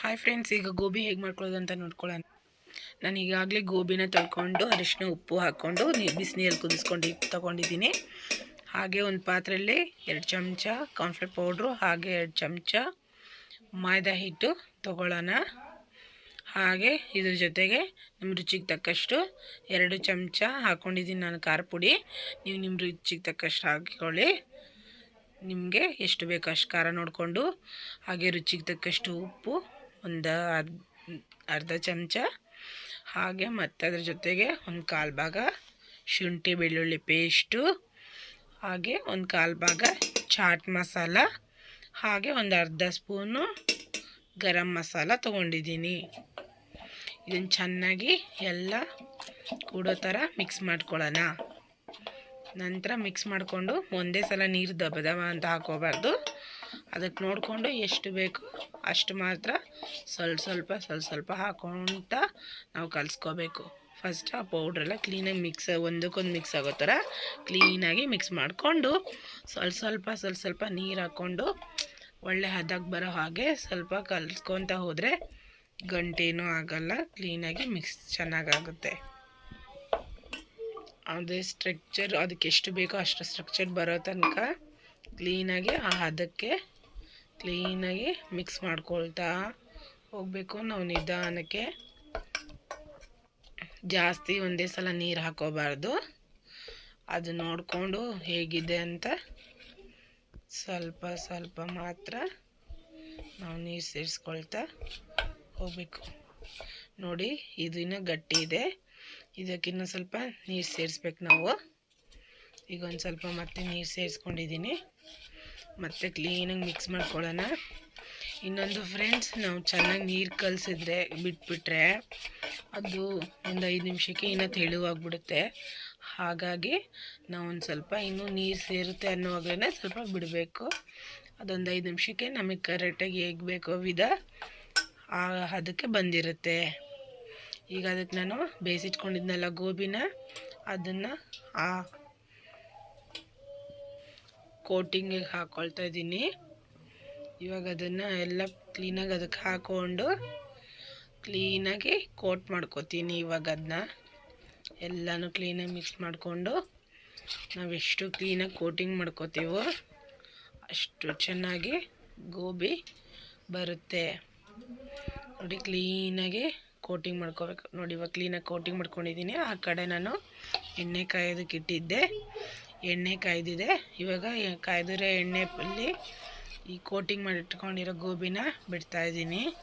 Hi friends ಈಗ ಗೋಬಿ ಹೇಗೆ ಮಾಡ್ಕೊಳ್ಳೋದು ಅಂತ ನೋಡ್ಕೊಳ್ಳೋಣ. ನಾನು ಈಗಾಗಲೇ ಗೋಬಿನ ತೊಳ್ಕೊಂಡು, ಅರಿಶಿನ ಉಪ್ಪು ಹಾಕ್ಕೊಂಡು ನೀರು ಬಿಸಿನೀರಲ್ಲಿ ಕುದಿಸ್ಕೊಂಡು ತೊಗೊಂಡಿದ್ದೀನಿ. ಹಾಗೆ ಒಂದು ಪಾತ್ರೆಯಲ್ಲಿ ಎರಡು ಚಮಚ ಕಾನ್ಫ್ಲೇಟ್ ಪೌಡ್ರು ಹಾಗೆ ಎರಡು ಚಮಚ ಮೈದಾ ಹಿಟ್ಟು ತೊಗೊಳ್ಳೋಣ. ಹಾಗೆ ಇದ್ರ ಜೊತೆಗೆ ನಿಮ್ಮ ರುಚಿಗೆ ತಕ್ಕಷ್ಟು ಎರಡು ಚಮಚ ಹಾಕ್ಕೊಂಡಿದ್ದೀನಿ ನಾನು ಖಾರ ಪುಡಿ. ನೀವು ನಿಮ್ಮ ರುಚಿಗೆ ತಕ್ಕಷ್ಟು ಹಾಕಿಕೊಳ್ಳಿ. ನಿಮಗೆ ಎಷ್ಟು ಬೇಕು ಅಷ್ಟು ಖಾರ ನೋಡಿಕೊಂಡು, ಹಾಗೆ ರುಚಿಗೆ ತಕ್ಕಷ್ಟು ಉಪ್ಪು ಒಂದು ಅರ್ಧ ಅರ್ಧ ಚಮಚ, ಹಾಗೆ ಮತ್ತು ಅದ್ರ ಜೊತೆಗೆ ಒಂದು ಕಾಲು ಭಾಗ ಶುಂಠಿ ಬೆಳ್ಳುಳ್ಳಿ ಪೇಸ್ಟು ಹಾಗೆ ಒಂದು ಕಾಲು ಭಾಗ ಚಾಟ್ ಮಸಾಲ, ಹಾಗೆ ಒಂದು ಅರ್ಧ ಸ್ಪೂನು ಗರಂ ಮಸಾಲ ತೊಗೊಂಡಿದ್ದೀನಿ. ಇದನ್ನು ಚೆನ್ನಾಗಿ ಎಲ್ಲ ಕೂಡೋ ಥರ ಮಿಕ್ಸ್ ಮಾಡ್ಕೊಳ್ಳೋಣ ನಂತರ ಮಿಕ್ಸ್ ಮಾಡಿಕೊಂಡು ಒಂದೇ ಸಲ ನೀರು ದಬ ಅಂತ ಹಾಕೋಬಾರ್ದು. ಅದಕ್ಕೆ ನೋಡಿಕೊಂಡು ಎಷ್ಟು ಬೇಕು ಅಷ್ಟು ಮಾತ್ರ ಸ್ವಲ್ಪ ಸ್ವಲ್ಪ ಸ್ವಲ್ಪ ಸ್ವಲ್ಪ ಹಾಕೊಂತ ನಾವು ಕಲಿಸ್ಕೋಬೇಕು. ಫಸ್ಟ್ ಆ ಪೌಡ್ರೆಲ್ಲ ಕ್ಲೀನಾಗಿ ಮಿಕ್ಸ್ ಒಂದಕ್ಕೊಂದು ಮಿಕ್ಸ್ ಆಗೋ ಥರ ಕ್ಲೀನಾಗಿ ಮಿಕ್ಸ್ ಮಾಡಿಕೊಂಡು ಸ್ವಲ್ಪ ಸ್ವಲ್ಪ ಸ್ವಲ್ಪ ಸ್ವಲ್ಪ ನೀರು ಹಾಕ್ಕೊಂಡು ಒಳ್ಳೆ ಹದಕ್ಕೆ ಬರೋ ಹಾಗೆ ಸ್ವಲ್ಪ ಕಲಿಸ್ಕೊತ ಹೋದರೆ ಗಂಟೇನೂ ಆಗಲ್ಲ ಕ್ಲೀನಾಗಿ ಮಿಕ್ಸ್ ಚೆನ್ನಾಗಾಗುತ್ತೆ. ಅದೇ ಸ್ಟ್ರಕ್ಚರ್ ಅದಕ್ಕೆ ಎಷ್ಟು ಬೇಕೋ ಅಷ್ಟು ಸ್ಟ್ರಕ್ಚರ್ ಬರೋ ತನಕ ಕ್ಲೀನಾಗಿ ಆ ಹದಕ್ಕೆ ಕ್ಲೀನಾಗಿ ಮಿಕ್ಸ್ ಮಾಡ್ಕೊಳ್ತಾ ಹೋಗಬೇಕು ನಾವು ನಿಧಾನಕ್ಕೆ. ಜಾಸ್ತಿ ಒಂದೇ ಸಲ ನೀರು ಹಾಕೋಬಾರ್ದು. ಅದು ನೋಡಿಕೊಂಡು ಹೇಗಿದೆ ಅಂತ ಸ್ವಲ್ಪ ಸ್ವಲ್ಪ ಮಾತ್ರ ನಾವು ನೀರು ಸೇರಿಸ್ಕೊಳ್ತಾ ಹೋಗಬೇಕು. ನೋಡಿ, ಇದು ಇನ್ನೂ ಗಟ್ಟಿ ಇದೆ. ಇದಕ್ಕಿನ್ನೂ ಸ್ವಲ್ಪ ನೀರು ಸೇರಿಸ್ಬೇಕು ನಾವು. ಈಗ ಒಂದು ಸ್ವಲ್ಪ ಮತ್ತೆ ನೀರು ಸೇರಿಸ್ಕೊಂಡಿದ್ದೀನಿ. ಮತ್ತೆ ಕ್ಲೀನಾಗಿ ಮಿಕ್ಸ್ ಮಾಡ್ಕೊಳ್ಳೋಣ. ಇನ್ನೊಂದು ಫ್ರೆಂಡ್ಸ್ ನಾವು ಚೆನ್ನಾಗಿ ನೀರು ಕಲಸಿದ್ರೆ ಬಿಟ್ಬಿಟ್ರೆ ಅದು ಒಂದು ಐದು ನಿಮಿಷಕ್ಕೆ ಇನ್ನೂ ತೆಳುವಾಗ್ಬಿಡುತ್ತೆ. ಹಾಗಾಗಿ ನಾವು ಒಂದು ಸ್ವಲ್ಪ ಇನ್ನೂ ನೀರು ಸೇರುತ್ತೆ ಅನ್ನೋವಾಗಲೇ ಸ್ವಲ್ಪ ಬಿಡಬೇಕು. ಅದೊಂದು ಐದು ನಿಮಿಷಕ್ಕೆ ನಮಗೆ ಕರೆಕ್ಟಾಗಿ ಹೇಗೆ ಬೇಕೋ ವಿಧ ಅದಕ್ಕೆ ಬಂದಿರುತ್ತೆ. ಈಗ ಅದಕ್ಕೆ ನಾನು ಬೇಯಿಸಿಟ್ಕೊಂಡಿದ್ನಲ್ಲ ಗೋಬಿನ, ಅದನ್ನು ಆ ಕೋಟಿಂಗಿಗೆ ಹಾಕ್ಕೊಳ್ತಾ ಇದ್ದೀನಿ. ಇವಾಗ ಅದನ್ನು ಎಲ್ಲ ಕ್ಲೀನಾಗಿ ಅದಕ್ಕೆ ಹಾಕ್ಕೊಂಡು ಕ್ಲೀನಾಗಿ ಕೋಟ್ ಮಾಡ್ಕೋತೀನಿ ಇವಾಗ ಅದನ್ನ ಎಲ್ಲನೂ ಕ್ಲೀನಾಗಿ ಮಿಕ್ಸ್ ಮಾಡಿಕೊಂಡು ನಾವೆಷ್ಟು ಕ್ಲೀನಾಗಿ ಕೋಟಿಂಗ್ ಮಾಡ್ಕೋತೀವೋ ಅಷ್ಟು ಚೆನ್ನಾಗಿ ಗೋಬಿ ಬರುತ್ತೆ. ನೋಡಿ ಕ್ಲೀನಾಗಿ ಕೋಟಿಂಗ್ ಮಾಡ್ಕೋಬೇಕು. ನೋಡಿ ಇವಾಗ ಕ್ಲೀನಾಗಿ ಕೋಟಿಂಗ್ ಮಾಡ್ಕೊಂಡಿದ್ದೀನಿ ಆ ಕಡೆ ನಾನು ಎಣ್ಣೆ ಕಾಯೋದಕ್ಕೆ ಇಟ್ಟಿದ್ದೆ ಎಣ್ಣೆ ಕಾಯ್ದಿದೆ. ಇವಾಗ ಕಾಯ್ದಿರೋ ಎಣ್ಣೆಯಲ್ಲಿ ಈ ಕೋಟಿಂಗ್ ಮಾಡಿ ಇಟ್ಕೊಂಡಿರೋ ಗೋಬಿನ ಬಿಡ್ತಾಯಿದ್ದೀನಿ